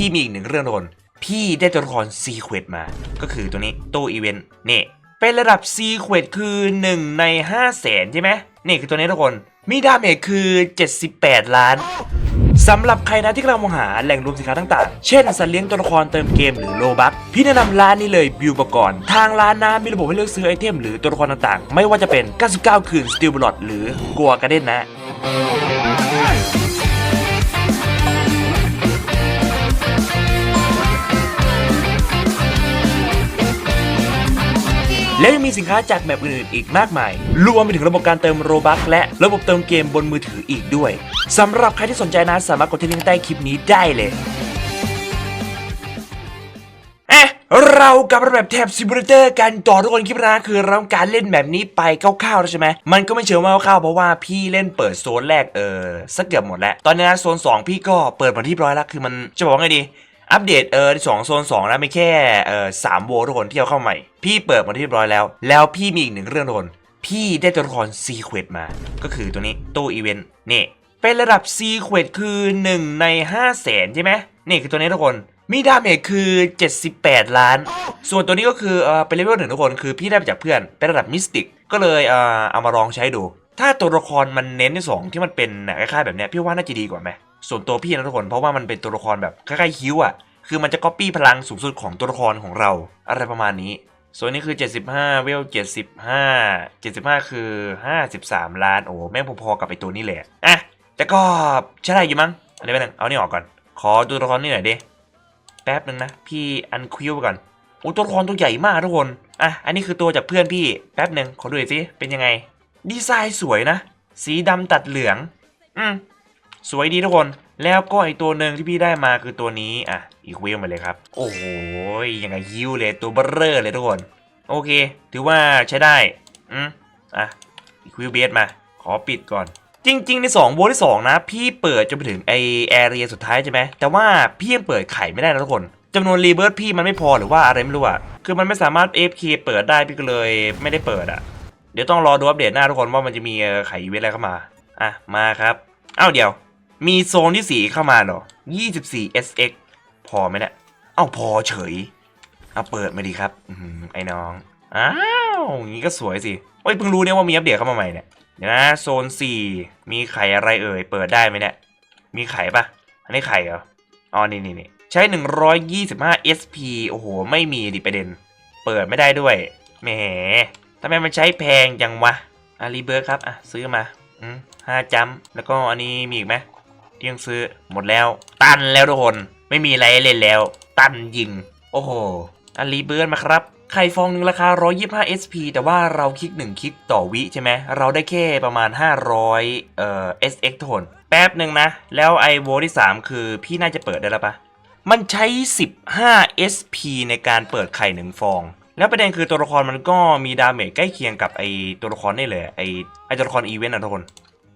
พี่มีอีกหนึ่งเรื่องทุกคน พี่ได้ตัวละครซีเควตมา ก็คือตัวนี้ตู้อีเวนต์นี่ เป็นระดับซีเควตคือ 1 ใน5 0 0แสนใช่ไหมนี่คือตัวนี้ทุกคน มีดาเมจคือ 78 ล้านสำหรับใครนะที่กำลังมองหาแหล่งรวมสินค้าต่างๆ เช่น สัตว์เลี้ยงตัวละครเติมเกมหรือโลบัคพี่แนะนำร้านนี้เลยบิวประกรณ์ทางร้านนะมีระบบให้เลือกซื้อไอเทมหรือตัวละครต่างๆ ไม่ว่าจะเป็น 99 คืนสติลบลอดหรือกัวกระเด้นนะ และยังมีสินค้าจากแบบอื่นๆอีกมากมาย รวมไปถึงระบบการเติมโรบัคและระบบเติมเกมบนมือถืออีกด้วยสำหรับใครที่สนใจนะสามารถกดที่ลิงก์ใต้คลิปนี้ได้เลยเอ๊ะเรากลับแบบแท็บซิมูเลเตอร์กันต่อทุกคนคลิปนะคือเราต้องการเล่นแบบนี้ไปคร่าวๆแล้วใช่ไหมมันก็ไม่เชิงว่าคร่าวเพราะว่าพี่เล่นเปิดโซนแรกเออสักเกือบหมดแล้ว ตอนนี้นะโซน 2 พี่ก็เปิดมาที่ร้อยแล้วคือมันจะบอกว่าไงดี อัปเดตเออสองโซนสองแล้วไม่แค่เออสามโวทุกคนที่เอาเข้าใหม่ พี่เปิดมาที่เรียบร้อยแล้ว แล้วพี่มีอีกหนึ่งเรื่องทุกคนพี่ได้ตัวละครซีเควตมา ก็คือตัวนี้ตู้อีเวนต์นี่เป็นระดับซีเควตคือ1ใน5 0 0แสนใช่ไหมนี่คือตัวนี้ทุกคนมีดาเมจคือ 78 ล้าน ส่วนตัวนี้ก็คือเออเป็นเลเวลหนึ่งทุกคนคือพี่ได้มาจากเพื่อนเป็นระดับมิสติกก็เลยเออเอามาลองใช้ดู ถ้าตัวละครมันเน้นในสองที่มันเป็นคล้ายๆแบบเนี้ยพี่ว่าน่าจะดีกว่าไหม ส่วนตัวพี่นะทุกคนเพราะว่ามันเป็นตัวละครแบบคล้ๆฮิวอะคือมันจะก๊อปปี้พลังสูงสุดของตัวละครของเรา อะไรประมาณนี้ ส่วนนี้คือ 75 เวล 75 75 คือ 53 ล้าน โอ้แม่งพอๆกับไอตัวนี้แหละอะแต่ก็ใช่ได้อยู่มั้งอันนี้ไปหนึ่งเอานี่ออกก่อน ขอตัวละครนี่หน่อยดิแป๊บหนึ่งนะ พี่อันคิวไปก่อนโอ้ตัวละครตัวใหญ่มากทุกคนอะอันนี้คือตัวจากเพื่อนพี่แป๊บหนึ่งขอดูหน่อยสิเป็นยังไง ดีไซน์สวยนะ สีดำตัดเหลือง อืม สวยดีทุกคน แล้วก็อีกตัวหนึ่งที่พี่ได้มาคือตัวนี้ อะ อีกเวลมาเลยครับ โอ้โหยังไงฮิวเลยตัวเบอร์เรอร์เลยทุกคน โอเค ถือว่าใช้ได้ อืมอะ อีกวิวเบสมา ขอปิดก่อน จริง ๆ ใน2โวลที่ 2 นะ พี่เปิดจนไปถึงไอแอเรียสุดท้ายใช่ไหม แต่ว่าพี่ยังเปิดไข่ไม่ได้นะทุกคนจำนวนรีเบิร์ตพี่มันไม่พอหรือว่าอะไรไม่รู้อะคือมันไม่สามารถ AFK เปิดได้พี่ก็เลยไม่ได้เปิดอะเดี๋ยวต้องรอดูอัปเดตหน้าทุกคนว่ามันจะมีไข่อีเวนต์อะไรเข้ามา อะ มาครับ อ้าวเดี๋ยว มีโซนที่สีเข้ามาเหรอ24 SX พอไหมเนี่ยเอ้าพอเฉย เอาเปิดมาดีครับอืไอ้น้อง อ้าวงี้ก็สวยสิโอ้ยเพิ่งรู้เนี่ยว่ามีอัปเดตเข้ามาใหม่เนี่ยเดี๋ยวนะโซน 4 มีไข่อะไรเอ่ย เปิดได้ไหมเนี่ย มีไข่ปะอันนี้ไข่เหรอ อ๋อ นี่นี่นี่ใช้ 125 SP โอ้โห ไม่มีดิประเด็น เปิดไม่ได้ด้วย แหมทำไมมันใช้แพงจังวะอารีเบิร์ครับ อะ ซื้อมา อืมห้าจัมแล้วก็อันนี้มีอีกไหม ที่ยังซื้อหมดแล้ว ตันแล้วทุกคน ไม่มีอะไรเล่นแล้ว ตันยิง โอ้โหอารีเบิร์มาครับ ไข่ฟองหนึ่งราคา 125 SP แต่ว่าเราคลิก 1 คลิกต่อวิใช่ไหม เราได้แค่ประมาณ 500 เอ่อ SX ทุกคน แป๊บหนึ่งนะ แล้วไอโวที่ 3 คือพี่น่าจะเปิดได้แล้วปะมันใช้ 15 SP ในการเปิดไข่หนึ่งฟอง แล้วประเด็นคือตัวละครมันก็มีดาเมจใกล้เคียงกับไอตัวละครนี่เลยไอไอตัวละครอีเวนต์นะทุกคน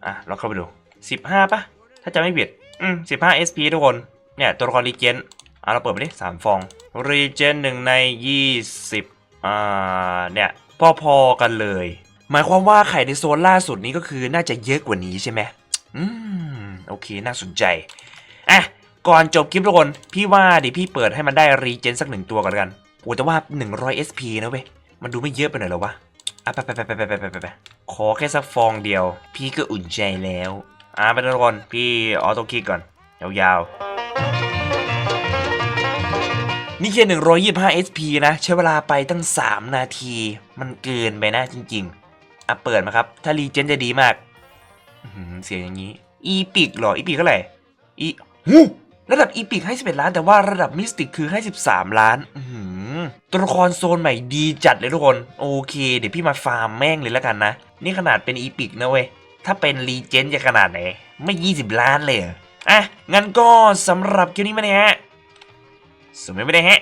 อะเราเข้าไปดู 15ปะ ถ้าจะไม่ผิด อืมสิบห้า SP ทุกคน เนี่ย ตัวละครรีเจนอ่เราเปิดไปดิสามฟองรีเจนหนึ่งในยี่สิบอ่า เนี่ย พอๆกันเลย หมายความว่าไข่ในโซนล่าสุดนี้ก็คือน่าจะเยอะกว่านี้ใช่ไหมอืม โอเค น่าสนใจ อะ ก่อนจบคลิปทุกคน พี่ว่าดิพี่เปิดให้มันได้รีเจนสักหนึ่งตัวก่อนกัน โอ้แต่ว่าหนึ่งร้อย SP นะเว้ย มันดูไม่เยอะไปหน่อยหรอวะอะไปไปไปไปไปไปไปขอแค่สักฟองเดียว พี่ก็อุ่นใจแล้ว อะไปทุกคนพี่ออโต้คลิกก่อน ยาวๆ นี่แค่125 SP นะ ใช้เวลาไปตั้ง 3 นาที มันเกินไปนะจริง ๆ อะเปิดมาครับ ถ้ารีเจนจะดีมากเสียงอย่างนี้ อีปิกหรอ อีปิกเท่าไหร่ อีหูระดับอีพิกให้ 11 ล้าน แต่ว่าระดับมิสติกคือให้ 13 ล้านอืตัวละครโซนใหม่ดีจัดเลยทุกคน โอเค เดี๋ยวพี่มาฟาร์มแม่งเลยแล้วกันนะ นี่ขนาดเป็นอีพิกนะเว้ย ถ้าเป็นรีเจนจะขนาดไหน ไม่ 20 ล้านเลยออะ งั้นก็สำหรับคลิปนี้มาเนี่ยฮะสมัยไม่ได้ฮะ